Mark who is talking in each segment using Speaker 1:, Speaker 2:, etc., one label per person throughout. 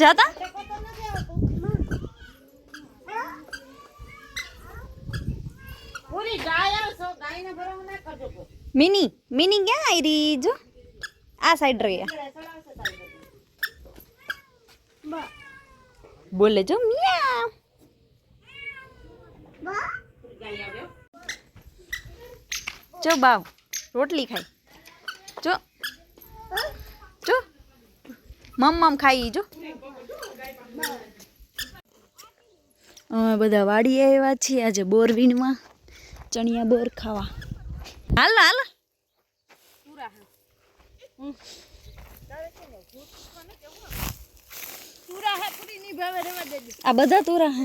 Speaker 1: ज़्यादा? Mini mini क्या जो? आ साइड रही बोले जो मिया। चो बाव रोटली खाई। जो મમ મમ ખાઈ જો. અમે બધા વાડીએ આવ્યા છીએ આજે બોર વીણમાં ચણિયા બોર ખાવા. હાલ હાલ. આ બધા તુરા હે.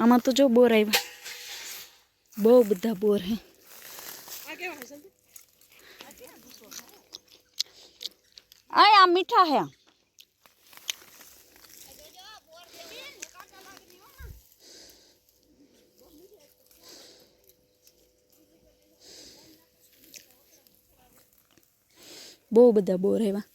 Speaker 1: આમાં તો જો બોર આવ્યા. બહુ બધા બોર હે. આ આ મીઠા હે બહુ બધા બોર એવા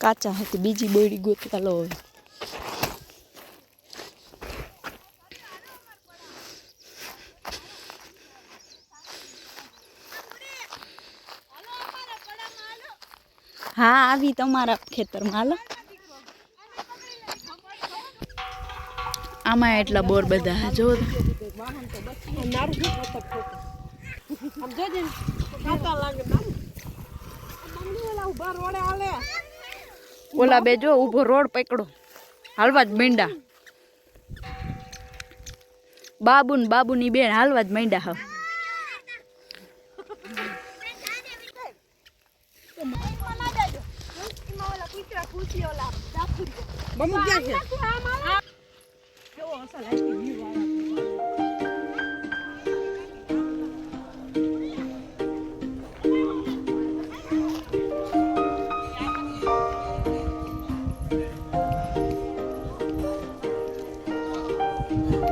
Speaker 1: કાચા હતી, બીજી બોરી ગોતતા લો હવે હા આવી તમારા ખેતરમાં, હાલો. આમાં એટલા બોર બધા જો ઓલા બે જો ઊભો રોડ પકડો. હાલવા જ મીંડા બાબુ ને બાબુની બેન હાલવા જ મીંડા હવે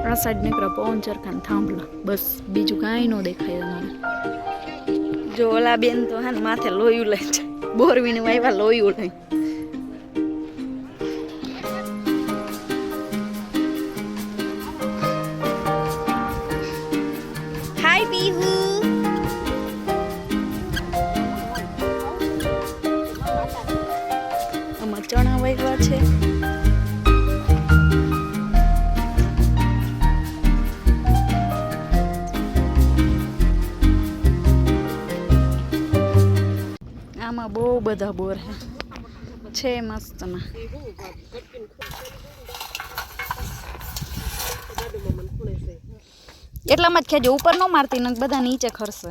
Speaker 1: આ સાઈડ નીકળ્યા પવન ચરખા થાંભલા બસ બીજું કાંઈ ન દેખાય તમારે જો ઓલા બેન તો હે ને માથે લોયું લે છે બોરવીને વાવ્યા લોયું લઈ છે. આમાં બહુ બધા બોર છે મસ્તના એટલામાં જ ખેજો ઉપર ન મારતી ને બધા નીચે ખરશે.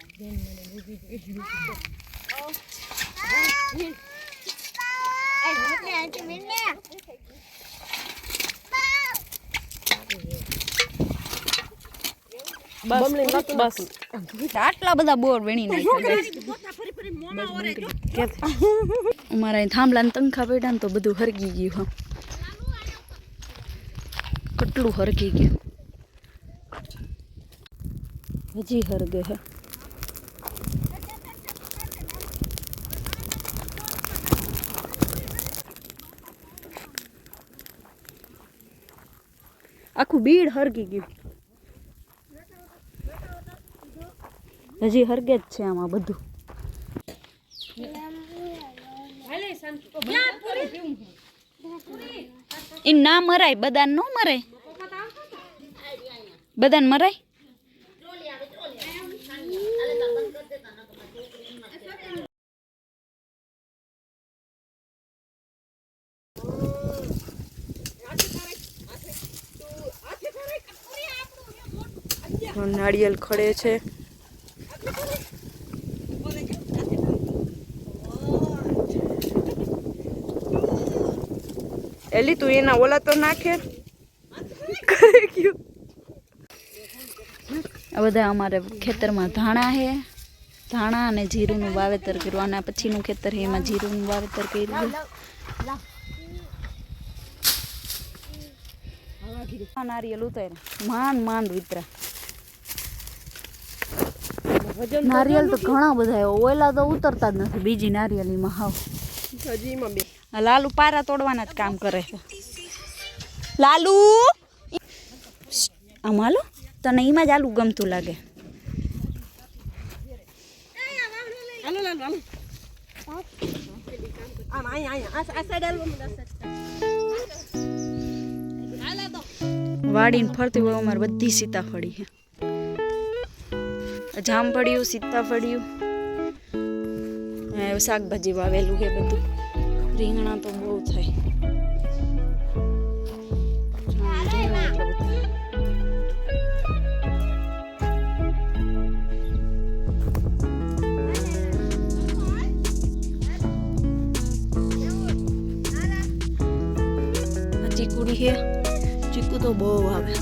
Speaker 2: પેલા ઘોડામાં બમણી નતું બસ.
Speaker 1: આટલા બધા બોર વેણી નાખ્યા અમારા અહીં થાંભલા તંખા પડ્યા ને તો બધું હરગી ગયું હા. કેટલું હરગી ગયું. હજી હરગે હે. આખું બીડ હરગી ગયું. હજી હરગે જ છે આમાં બધું. એ ના મરાય બદાન ન મરાય? બદાન મરાય? નાળિયેર ખડે છે. એલી, તું એના ઓલા તો નાખે? બધા અમારે ખેતરમાં ધાણા છે. ધાણા અને જીરુંનું વાવેતર કર્યું. અને પછીનું ખેતર છે, એમાં જીરુંનું વાવેતર કર્યું. નારિયેલ ઉતાર્યા. માંડ માંડ વિતરા નારિયેલ તો ઘણા બધા એવા ઓયલા તો ઉતરતા જ નથી. બીજી નારિયેલીમાં હાવ.
Speaker 2: હજી બે.
Speaker 1: લાલુ પારા તોડવાના જ કામ કરે છે. લાલુ! આમ હાલો. તને એમાં જ આલુ ગમતું લાગે. વાડીને ફરતી હોય અમારે બધી સીતાફળી છે. જામફળિયું સીતાફળિયું એ શાકભાજી વાવેલું છે બધું રીંગણા તો બહુ થાય હા, રીંગણા એટલા બધા. આ ચીકુડી છે ચીકુ તો બહુ આવે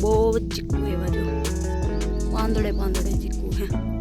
Speaker 1: બહુ જ ચીકુ એવા જો बांदड़े बांधड़े चिकू हैं।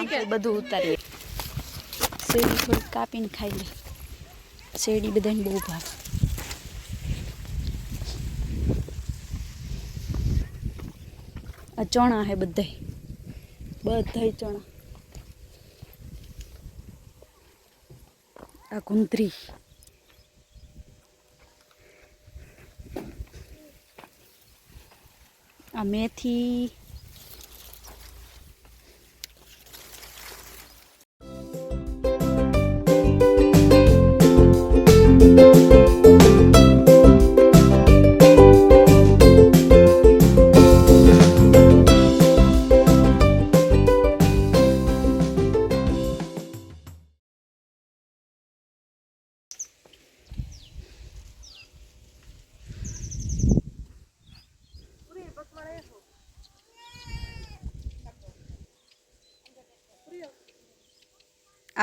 Speaker 1: બોર જામફળ બધું ઉતારીએ શેરડી થોડીક કાપીને ખાઈ લે શેરડી બધાને બહુ ભાવે આ ચણા હે બધાય બધાય ચણા આ ગુંદરી આ મેથી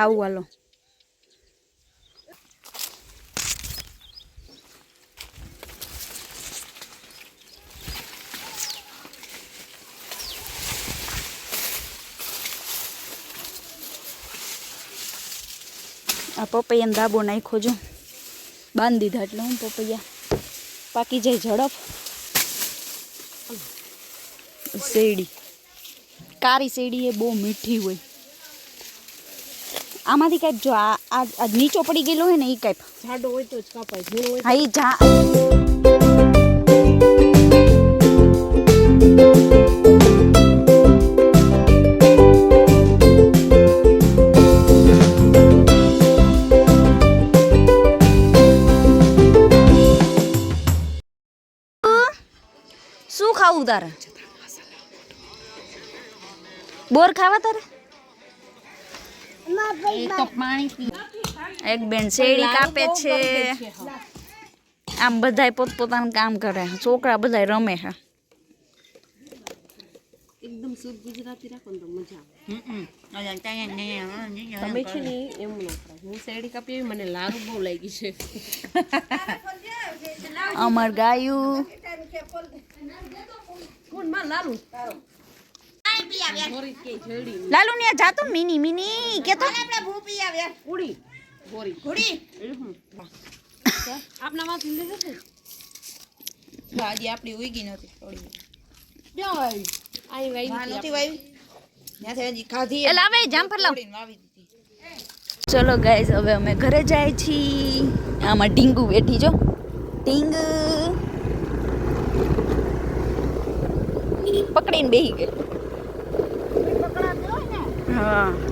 Speaker 1: આવું હાલો આ પપૈયાને ધાબો નાખ્યો જો. બાંધી દીધા એટલે હું પપૈયા. પાકી જાય ઝડપ. શેરડી. કારી શેરડી એ બહુ મીઠી હોય. આમાંથી કાંઈક જો આ આ આ નીચો પડી ગયેલો હોય ને એ કાંઈક
Speaker 2: જાડો હોય તો જ કાપાય ઝીણો હોય
Speaker 1: હા એ જા શું ખાવું તારે બોર ખાવા તારે એક બેન શેરડી કાપે છે આમ બધાય પોતપોતાનું કામ કરે છે છોકરા બધાય રમે છે
Speaker 2: એકદમ શુદ્ધ ગુજરાતી રાખો ને તો મજા આવે તમે છે ને એવું ન કરાય હું શેરડી કાપી એવી મને લારું બહુ લાગી છે
Speaker 1: અમર ગાયું
Speaker 2: કોણ માં લાલુ ગોરી કે શેરડી
Speaker 1: લાલુ ને જાતું ને મિની મિની કેતો
Speaker 2: કુડી ગોરી કુડી આપના માં લીધે છે
Speaker 3: હજી આપણી ઉગી નહોતી થોડી
Speaker 2: જય આઈ વાઈ
Speaker 3: હા નહોતી વાવી ત્યાંથી હજી ખાધી
Speaker 1: એ લાવે જામફળ લાવ
Speaker 3: તોડીને વાવી દીધી
Speaker 1: ચલો ગાઈઝ હવે અમે ઘરે જાય છીએ આમાં ઢીંગુ બેઠી જો ઢીંગ પકડીને બેહી ગઈ うん。